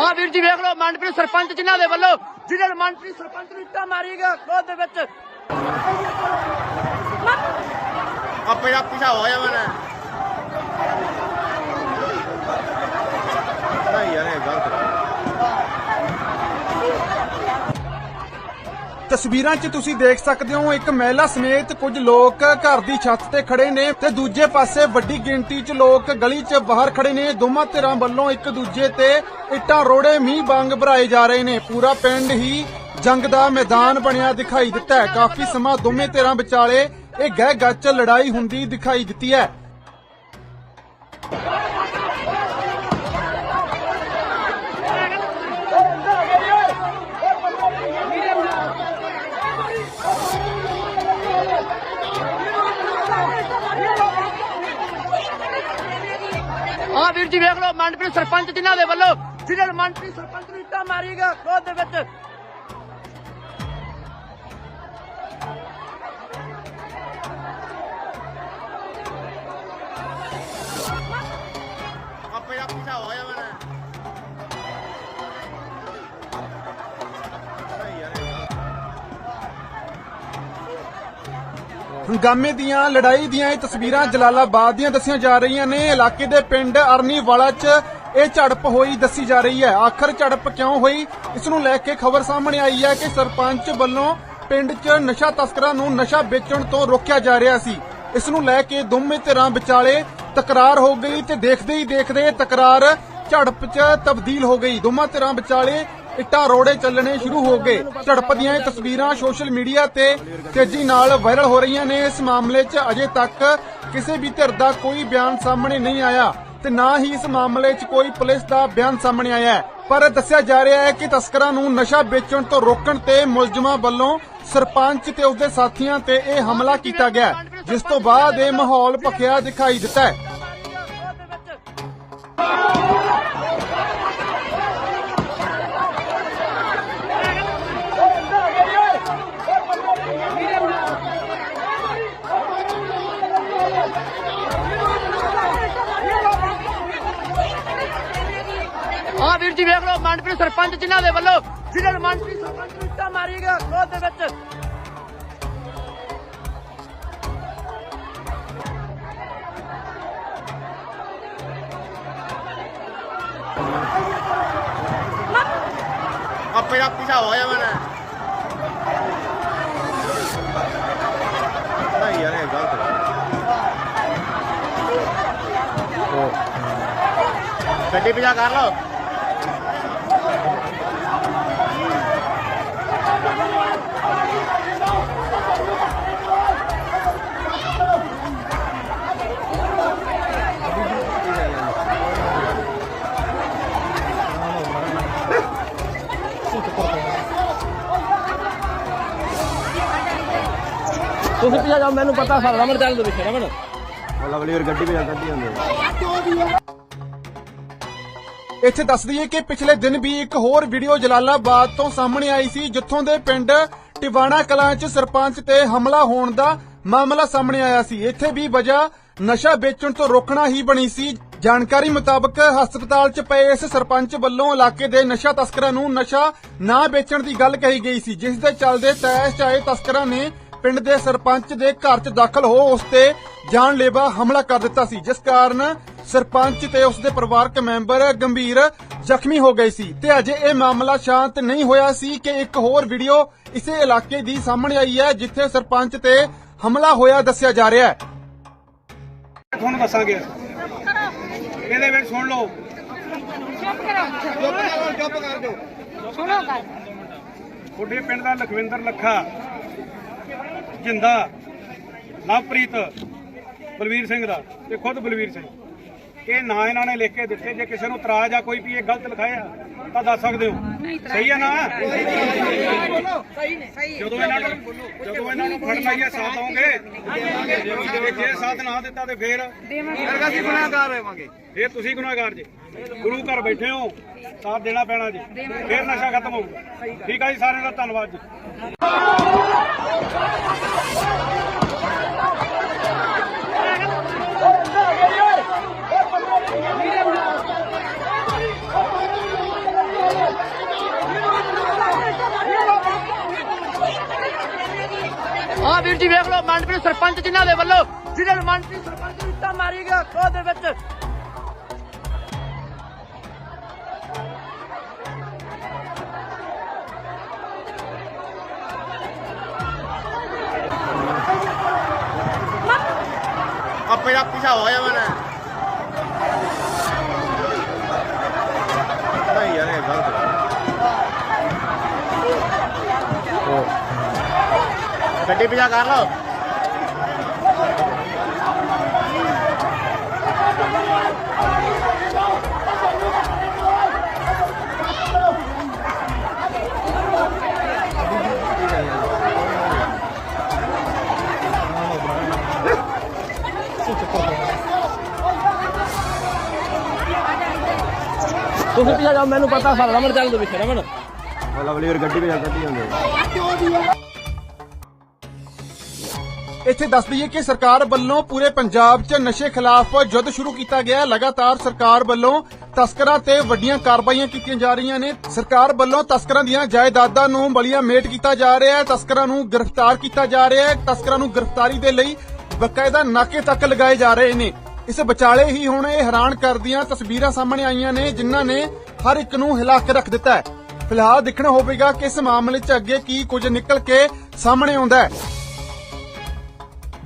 ਆ ਵੀਰ ਜੀ ਵੇਖ ਲਓ, ਮਨਪ੍ਰੀਤ ਸਰਪੰਚ ਜਿਨ੍ਹਾਂ ਦੇ ਵੱਲੋਂ, ਜਿਹਨਾਂ ਨੇ ਮਨਪ੍ਰੀਤ ਸਰਪੰਚ ਨੂੰ ਇੱਟਾਂ ਮਾਰੀ ਗਿਆ ਖੋਦ ਦੇ ਵਿੱਚ। ਆਪੇ ਆਪ ਪਿਛਾ ਹੋ ਜਾਵੇ ਨਾ ਨਹੀਂ ਯਾਰ ਇਹ ਗਲਤ ਹੈ। ਤਸਵੀਰਾਂ 'ਚ ਤੁਸੀਂ ਦੇਖ ਸਕਦੇ ਹੋ ਇੱਕ ਮਹਿਲਾ ਸਮੇਤ ਕੁਝ ਲੋਕ ਘਰ ਦੀ ਛੱਤ ਤੇ ਖੜੇ ਨੇ ਤੇ ਦੂਜੇ ਪਾਸੇ ਵੱਡੀ ਗਿਣਤੀ 'ਚ ਲੋਕ ਗਲੀ 'ਚ ਬਾਹਰ ਖੜੇ ਨੇ। ਦੋਵਾਂ ਧਿਰਾਂ ਵੱਲੋਂ ਇੱਕ ਦੂਜੇ ਤੇ ਇੱਟਾਂ, ਰੋੜੇ, ਮੀਂਹ ਵਾਂਗ ਭਰਾਏ ਜਾ ਰਹੇ ਨੇ। ਪੂਰਾ ਪਿੰਡ ਹੀ ਜੰਗ ਦਾ ਮੈਦਾਨ ਬਣਿਆ ਦਿਖਾਈ ਦਿੱਤਾ ਹੈ। ਕਾਫੀ ਸਮਾਂ ਦੋਵੇਂ ਧਿਰਾਂ ਵਿਚਾਲੇ ਇਹ ਗਹਿ ਗੱਚ ਲੜਾਈ ਹੁੰਦੀ ਦਿਖਾਈ ਦਿੱਤੀ ਹੈ। ਆ ਵੀਰ ਜੀ ਵੇਖ ਲਓ ਮਨਪ੍ਰੀਤ ਸਰਪੰਚ ਜਿਨ੍ਹਾਂ ਦੇ ਵੱਲੋਂ, ਜਿਹਨਾਂ ਨੇ ਮਨਪ੍ਰੀਤ ਸਰਪੰਚ ਨੂੰ ਇੱਟਾਂ ਮਾਰੀ ਗਿਆ ਖੋਦ ਦੇ ਵਿੱਚ ਹੰਗਾਮੇ ਦੀਆਂ, ਲੜਾਈ ਦੀਆਂ ਇਹ ਤਸਵੀਰਾਂ ਜਲਾਲਾਬਾਦ ਦੀਆਂ ਦੱਸੀਆਂ ਜਾ ਰਹੀਆਂ ਨੇ। ਇਲਾਕੇ ਦੇ ਪਿੰਡ ਅਰਨੀਵਾਲਾ 'ਚ ਇਹ ਝੜਪ ਹੋਈ ਦੱਸੀ ਜਾ ਰਹੀ ਹੈ। ਆਖਰ ਝੜਪ ਕਿਉਂ ਹੋਈ? ਇਸ ਨੂੰ ਲੈ ਕੇ ਖਬਰ ਸਾਹਮਣੇ ਆਈ ਹੈ ਕਿ ਸਰਪੰਚ ਵੱਲੋਂ ਪਿੰਡ 'ਚ ਨਸ਼ਾ ਤਸਕਰਾਂ ਨੂੰ ਨਸ਼ਾ ਵੇਚਣ ਤੋਂ ਰੋਕਿਆ ਜਾ ਰਿਹਾ ਸੀ। ਇਸ ਨੂੰ ਲੈ ਕੇ ਦੋਵੇਂ ਧਿਰਾਂ ਵਿਚਾਲੇ ਤਕਰਾਰ ਹੋ ਗਈ ਤੇ ਦੇਖਦੇ ਹੀ ਦੇਖਦੇ ਤਕਰਾਰ ਝੜਪ 'ਚ ਤਬਦੀਲ ਹੋ ਗਈ। ਦੋਵਾਂ ਧਿਰਾਂ ਵਿਚਾਲੇ ਇੱਟਾਂ ਰੋੜੇ ਚੱਲਣੇ ਸ਼ੁਰੂ ਹੋ ਗਏ। ਝੜਪ ਦੀਆਂ ਇਹ ਤਸਵੀਰਾਂ ਸੋਸ਼ਲ ਮੀਡੀਆ ਤੇ ਤੇਜ਼ੀ ਨਾਲ ਵਾਇਰਲ ਹੋ ਰਹੀਆਂ ਨੇ। ਇਸ ਮਾਮਲੇ 'ਚ ਅਜੇ ਤੱਕ ਕਿਸੇ ਵੀ ਧਿਰ ਦਾ ਕੋਈ ਬਿਆਨ ਸਾਹਮਣੇ ਨਹੀਂ ਆਇਆ ਤੇ ਨਾ ਹੀ ਇਸ ਮਾਮਲੇ 'ਚ ਕੋਈ ਪੁਲਿਸ ਦਾ ਬਿਆਨ ਸਾਹਮਣੇ ਆਇਆ ਹੈ। ਪਰ ਦੱਸਿਆ ਜਾ ਰਿਹਾ ਹੈ ਕਿ ਤਸਕਰਾਂ ਨੂੰ ਨਸ਼ਾ ਵੇਚਣ ਤੋਂ ਰੋਕਣ ਤੇ ਮੁਲਜ਼ਮਾਂ ਵੱਲੋਂ ਸਰਪੰਚ ਤੇ ਉਸਦੇ ਸਾਥੀਆਂ ਤੇ ਇਹ ਹਮਲਾ ਕੀਤਾ ਗਿਆ ਜਿਸ ਤੋਂ ਬਾਅਦ ਇਹ ਮਾਹੌਲ ਭਖਿਆ ਦਿਖਾਈ ਦਿੱਤਾ ਹੈ। ਆ ਵੇਖ ਲਓ ਮਨਪ੍ਰੀਤ ਸਰਪੰਚ ਜਿਨ੍ਹਾਂ ਦੇ ਵੱਲੋਂ ਜਿਹਨਾਂ ਨੇ ਮਨਪ੍ਰੀਤ ਸਰਪੰਚ ਨੂੰ ਇੱਟਾਂ ਮਾਰੀ ਗਿਆ ਖੋਦ ਦੇ ਵਿੱਚ। ਆਪੇ ਆਪ ਪਿਛਾ ਹੋ ਜਾਵੇ ਨਹੀਂ ਯਾਰ ਇਹ ਗਲਤ ਗੱਡੀ ਪਿਛਾ ਕਰ ਲਓ। ਤੁਸੀਂ ਪਿੱਛੇ ਜਾਓ ਮੈਨੂੰ ਪਤਾ ਸਾਰਾ ਰਮਨ ਚੱਲ ਦੇ ਵਿੱਚ ਰਮਨ ਲਵਲੀ ਹੋਰ ਗੱਡੀ ਪਿਛਾ ਕੱਢੀ ਹੁੰਦੀ ਹੈ ਇੱਥੇ ਦੱਸ ਦਈਏ ਕਿ ਪਿਛਲੇ ਦਿਨ ਵੀ ਇੱਕ ਹੋਰ ਵੀਡੀਓ ਜਲਾਲਾਬਾਦ ਤੋਂ ਸਾਹਮਣੇ ਆਈ ਸੀ ਜਿੱਥੋਂ ਦੇ ਪਿੰਡ ਟਿਵਾਣਾ ਕਲਾਂ 'ਚ ਸਰਪੰਚ ਤੇ ਹਮਲਾ ਹੋਣ ਦਾ ਮਾਮਲਾ ਸਾਹਮਣੇ ਆਇਆ ਸੀ। ਇੱਥੇ ਵੀ ਵਜ੍ਹਾ ਨਸ਼ਾ ਵੇਚਣ ਤੋਂ ਰੋਕਣਾ ਹੀ ਬਣੀ ਸੀ। ਜਾਣਕਾਰੀ ਮੁਤਾਬਕ ਹਸਪਤਾਲ 'ਚ ਪਏ ਇਸ ਸਰਪੰਚ ਵੱਲੋਂ ਇਲਾਕੇ ਦੇ ਨਸ਼ਾ ਤਸਕਰਾਂ ਨੂੰ ਨਸ਼ਾ ਨਾ ਵੇਚਣ ਦੀ ਗੱਲ ਕਹੀ ਗਈ ਸੀ ਜਿਸ ਦੇ ਚੱਲਦੇ ਤੈਸ਼ ਚਾਏ ਤਸਕਰਾਂ ਨੇ ਪਿੰਡ ਦੇ ਸਰਪੰਚ ਦੇ ਘਰ 'ਚ ਦਾਖਲ ਹੋ ਉਸ ਤੇ ਜਾਨਲੇਵਾ ਹਮਲਾ ਕਰ ਦਿੱਤਾ ਸੀ ਜਿਸ ਕਾਰਨ ਸਰਪੰਚ ਤੇ ਉਸ ਦੇ ਪਰਿਵਾਰਕ ਮੈਂਬਰ ਗੰਭੀਰ ਜ਼ਖਮੀ ਹੋ ਗਏ ਸੀ। ਤੇ ਅਜੇ ਇਹ ਮਾਮਲਾ ਸ਼ਾਂਤ ਨਹੀਂ ਹੋਇਆ ਸੀ ਕਿ ਇੱਕ ਹੋਰ ਵੀਡੀਓ ਇਸੇ ਇਲਾਕੇ ਦੀ ਸਾਹਮਣੇ ਆਈ ਹੈ ਜਿੱਥੇ ਸਰਪੰਚ ਤੇ ਹਮਲਾ ਹੋਇਆ ਦੱਸਿਆ ਜਾ ਰਿਹਾ ਹੈ। ਤੁਹਾਨੂੰ ਦੱਸਾਂਗੇ। ਇਹਦੇ ਵਿੱਚ ਸੁਣ ਲਓ। ਸੁਣੋ ਗੱਲ। ਤੁਹਾਡੇ ਪਿੰਡ ਦਾ ਲਖਵਿੰਦਰ ਲੱਖਾ ਜਿੰਦਾ ਲਵਪ੍ਰੀਤ ਬਲਵੀਰ ਸਿੰਘ ਦਾ ਤੇ ਖੁਦ ਬਲਵੀਰ ਸਿੰਘ। ਇਹ ਨਾਂ ਇਹਨਾਂ ਨੇ ਲਿਖ ਕੇ ਦਿੱਤੇ ਜੇ ਕਿਸੇ ਨੂੰ ਇਤਰਾਜ਼ ਆ ਕੋਈ ਵੀ ਇਹ ਗਲਤ ਲਿਖਾਇਆ ਤਾਂ ਦੱਸ ਸਕਦੇ ਹੋ। ਸਹੀ ਹੈ ਨਾ? ਜਦੋਂ ਇਹਨਾਂ ਨੂੰ ਜਦੋਂ ਇਹਨਾਂ ਨੂੰ ਫੜ ਲਾਈਏ ਸਾਥ ਦਵੋਗੇ ਜੇ ਜੇ ਸਾਥ ਨਾ ਦਿੱਤਾ ਤੇ ਫੇਰ ਫਿਰ ਅਸੀਂ ਗੁਨਾਹਗਾਰ ਹੋਵਾਂਗੇ ਫੇਰ ਤੁਸੀਂ ਗੁਨਾਹਗਾਰ ਜੀ। ਗੁਰੂ ਘਰ ਬੈਠੇ ਹੋ ਸਾਥ ਦੇਣਾ ਪੈਣਾ ਜੀ। ਫੇਰ ਨਸ਼ਾ ਖਤਮ ਹੋਊਗਾ। ਠੀਕ ਆ ਜੀ ਸਾਰਿਆਂ ਦਾ ਧੰਨਵਾਦ ਜੀ। ਵੀਰ ਜੀ ਵੇਖ ਲਓ ਮੰਡਪੀ ਸਰਪੰਚ ਜਿਨ੍ਹਾਂ ਦੇ ਵੱਲੋਂ ਜ਼ਿਲ੍ਹੇ ਦੇ ਮੰਡਪੀ ਸਰਪੰਚ ਨੂੰ ਮਾਰੀ ਗਿਆ, ਖੋਹ ਦੇ ਵਿੱਚ। ਆਪੇ ਦਾ ਪਿਛਾ ਹੋ ਜਾ ਮਨੇ ਨਹੀਂ ਯਾਰ ਇਹ ਗਲਤ ਹੈ ਗੱਡੀ ਪਿਛਾ ਕਰ ਲਓ। ਤੁਸੀਂ ਪਿੱਛੇ ਜਾਓ ਮੈਨੂੰ ਪਤਾ ਸਾਰਾ ਰਮਨ ਚੱਲ ਦੋ ਪਿੱਛੇ ਰਮਨ। ਲਵਲੀ ਵੀਰ ਗੱਡੀ ਪਿਛਾ ਕੱਢੀ ਹੁੰਦੇ ਇੱਥੇ ਦੱਸ ਦਈਏ ਕਿ ਸਰਕਾਰ ਵੱਲੋਂ ਪੂਰੇ ਪੰਜਾਬ 'ਚ ਨਸ਼ੇ ਖਿਲਾਫ ਯੁੱਧ ਸ਼ੁਰੂ ਕੀਤਾ ਗਿਆ ਲਗਾਤਾਰ ਸਰਕਾਰ ਵੱਲੋਂ ਤਸਕਰਾਂ ਤੇ ਵੱਡੀਆਂ ਕਾਰਵਾਈਆਂ ਕੀਤੀਆਂ ਜਾ ਰਹੀਆਂ ਨੇ। ਸਰਕਾਰ ਵੱਲੋਂ ਤਸਕਰਾਂ ਦੀਆਂ ਜਾਇਦਾਦਾਂ ਨੂੰ ਬਲੀਆਂ ਮੇਟ ਕੀਤਾ ਜਾ ਰਿਹਾ ਹੈ। ਤਸਕਰਾਂ ਨੂੰ ਗ੍ਰਿਫਤਾਰ ਕੀਤਾ ਜਾ ਰਿਹਾ ਹੈ। ਤਸਕਰਾਂ ਨੂੰ ਗ੍ਰਿਫਤਾਰੀ ਦੇ ਲਈ ਬਕਾਇਦਾ ਨਾਕੇ ਤੱਕ ਲਗਾਏ ਜਾ ਰਹੇ ਨੇ। ਇਸ ਵਿਚਾਲੇ ਹੀ ਹੁਣ ਇਹ ਹੈਰਾਨ ਕਰਦੀਆਂ ਤਸਵੀਰਾਂ ਸਾਹਮਣੇ ਆਈਆਂ ਨੇ, ਜਿਨ੍ਹਾਂ ਨੇ ਹਰ ਇੱਕ ਨੂੰ ਹਿਲਾ ਕੇ ਰੱਖ ਦਿੱਤਾ ਹੈ। ਫਿਲਹਾਲ ਦੇਖਣਾ ਹੋਵੇਗਾ ਕਿ ਇਸ ਮਾਮਲੇ 'ਚ ਅੱਗੇ ਕੀ ਕੁਝ ਨਿਕਲ ਕੇ ਸਾਹਮਣੇ ਆਉਂਦਾ ਹੈ।